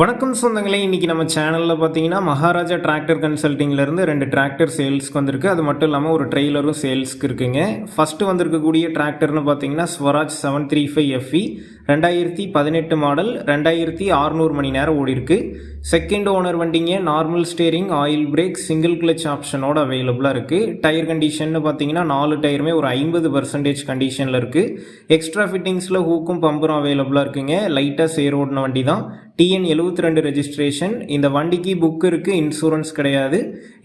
வணக்கம் சொந்தங்களே இன்னைக்கு நம்ம சேனலில் பார்த்தீங்கன்னா மகாராஜா டிராக்டர் கன்சல்ட்டிங்லேருந்து ரெண்டு டிராக்டர் சேல்ஸ்க்கு வந்திருக்கு. அது மட்டும் இல்லாமல் ஒரு ட்ரெய்லரும் சேல்ஸ்க்கு இருக்குங்க. ஃபஸ்ட்டு வந்திருக்கக்கூடிய டிராக்டர்னு பார்த்தீங்கன்னா Swaraj seven three five FE ரெண்டாயிரத்தி பதினெட்டு மாடல் ரெண்டாயிரத்தி ஆறுநூறு மணி நேரம் ஓடி இருக்கு. செகண்ட் ஓனர் வண்டிங்க normal steering oil brake single clutch ஆப்ஷனோட அவைலபிளாக இருக்குது டயர் கண்டிஷன் பார்த்தீங்கன்னா நாலு டயருமே ஒரு ஐம்பது பர்சன்டேஜ் கண்டிஷனில் இருக்குது எக்ஸ்ட்ரா ஃபிட்டிங்ஸில் ஹூக்கும் பம்பரும் அவைலபிளாக இருக்குங்க. லைட்டாக சேர் ஓடின வண்டி தான் டிஎன் எழுபத்தி ரெண்டு ரெஜிஸ்ட்ரேஷன் இந்த வண்டிக்கு புக்கு இருக்குது இன்சூரன்ஸ் கிடையாது.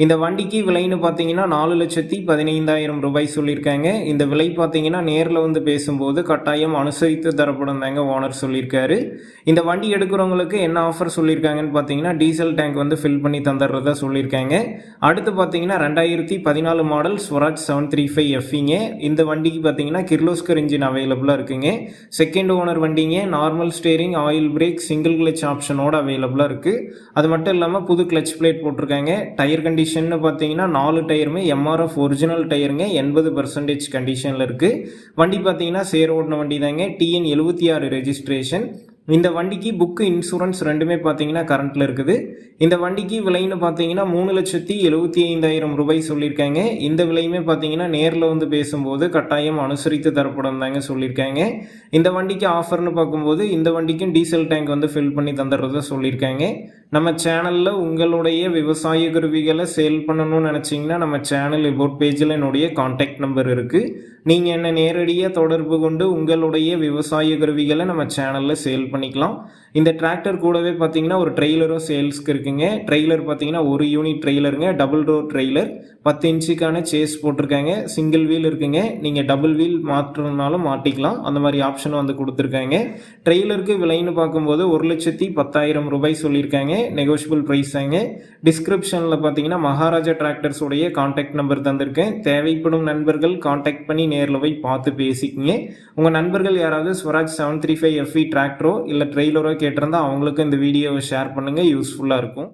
இந்த வண்டிக்கு விலைன்னு பார்த்தீங்கன்னா நாலு லட்சத்தி பதினைந்தாயிரம் ரூபாய் சொல்லியிருக்காங்க. இந்த விலை பார்த்தீங்கன்னா நேரில் வந்து பேசும்போது கட்டாயம் அனுசரித்து தரப்படும் தாங்க ஓனர் சொல்லியிருக்காரு. இந்த வண்டி எடுக்கிறவங்களுக்கு என்ன ஆஃபர் சொல்லியிருக்காங்கன்னு பார்த்தீங்கன்னா டீசல் டேங்க் வந்து ஃபில் பண்ணி தந்துடுறதா சொல்லியிருக்காங்க. அடுத்து பார்த்தீங்கன்னா ரெண்டாயிரத்தி பதினாலு model Swaraj seven three five எஃப்இங்க இந்த வண்டிக்கு பார்த்தீங்கன்னா கிர்லோஸ்கர் இன்ஜின் அவைலபிளாக இருக்குங்க. செகண்ட் ஓனர் வண்டிங்க normal steering oil brake single clutch ஆப்ஷனோட அவைலபிளாக இருக்குது அது மட்டும் இல்லாமல் புது கிளச் பிளேட் போட்டிருக்காங்க. டயர் கண்டிஷன்னு பார்த்தீங்கன்னா நாலு டயருமே எம்ஆர்எஃப் ஒரிஜினல் டயருங்க எண்பது பர்சன்டேஜ் கண்டிஷனில் இருக்குது வண்டி பார்த்தீங்கன்னா சேர் ஓடின வண்டி தாங்க. டிஎன் எழுபத்தி ஆறு ரெஜிஸ்ட்ரேஷன் இந்த வண்டிக்கு புக்கு இன்சூரன்ஸ் ரெண்டுமே பார்த்தீங்கன்னா கரண்ட்டில் இருக்குது. இந்த வண்டிக்கு விலைன்னு பார்த்தீங்கன்னா மூணு லட்சத்தி எழுபத்தி ஐந்தாயிரம் ரூபாய் சொல்லியிருக்காங்க. இந்த விலையுமே பார்த்தீங்கன்னா நேரில் வந்து பேசும்போது கட்டாயம் அனுசரித்து தரப்படும் தாங்க சொல்லியிருக்காங்க. இந்த வண்டிக்கு ஆஃபர்னு பார்க்கும்போது இந்த வண்டிக்கும் டீசல் டேங்க் வந்து ஃபில் பண்ணி தந்துடுறதா சொல்லியிருக்காங்க. நம்ம சேனலில் உங்களுடைய விவசாய கருவிகளை சேல் பண்ணணும்னு நினச்சிங்கன்னா நம்ம சேனல் இபோட் பேஜில் என்னுடைய காண்டாக்ட் நம்பர் இருக்குது நீங்கள் என்னை நேரடியாக தொடர்பு கொண்டு உங்களுடைய விவசாய கருவிகளை நம்ம சேனலில் சேல் பண்ணிக்கலாம். இந்த டிராக்டர் கூடவே பார்த்தீங்கன்னா ஒரு ட்ரெய்லரும் சேல்ஸ்க்கு இருக்குங்க. ட்ரெய்லர் பார்த்தீங்கன்னா ஒரு யூனிட் ட்ரெய்லருங்க டபுள் டோர் ட்ரெய்லர் பத்து இன்ச்சுக்கான சேஸ் போட்டிருக்காங்க. சிங்கிள் வீல் இருக்குங்க. நீங்கள் டபுள் வீல் மாற்றுறதுனாலும் மாட்டிக்கலாம். அந்த மாதிரி ஆப்ஷன் வந்து கொடுத்துருக்காங்க. ட்ரெய்லருக்கு விலைன்னு பார்க்கும்போது ஒரு லட்சத்தி பத்தாயிரம் ரூபாய் சொல்லியிருக்காங்க. நெகோஷியபிள் ப்ரைஸ் தாங்க. டிஸ்கிரிப்ஷனில் பார்த்தீங்கன்னா மகாராஜா டிராக்டர்ஸ் உடைய காண்டாக்ட் நம்பர் தந்திருக்கேன். தேவைப்படும் நண்பர்கள் காண்டாக்ட் பண்ணி நேரில் போய் பார்த்து பேசிக்கிங்க. உங்கள் நண்பர்கள் யாராவது Swaraj seven three five FE டிராக்டரோ இல்லை ட்ரெய்லரோ கேட்டிருந்தா அவங்களுக்கும் இந்த வீடியோவை ஷேர் பண்ணுங்கள் யூஸ்ஃபுல்லாக இருக்கும்.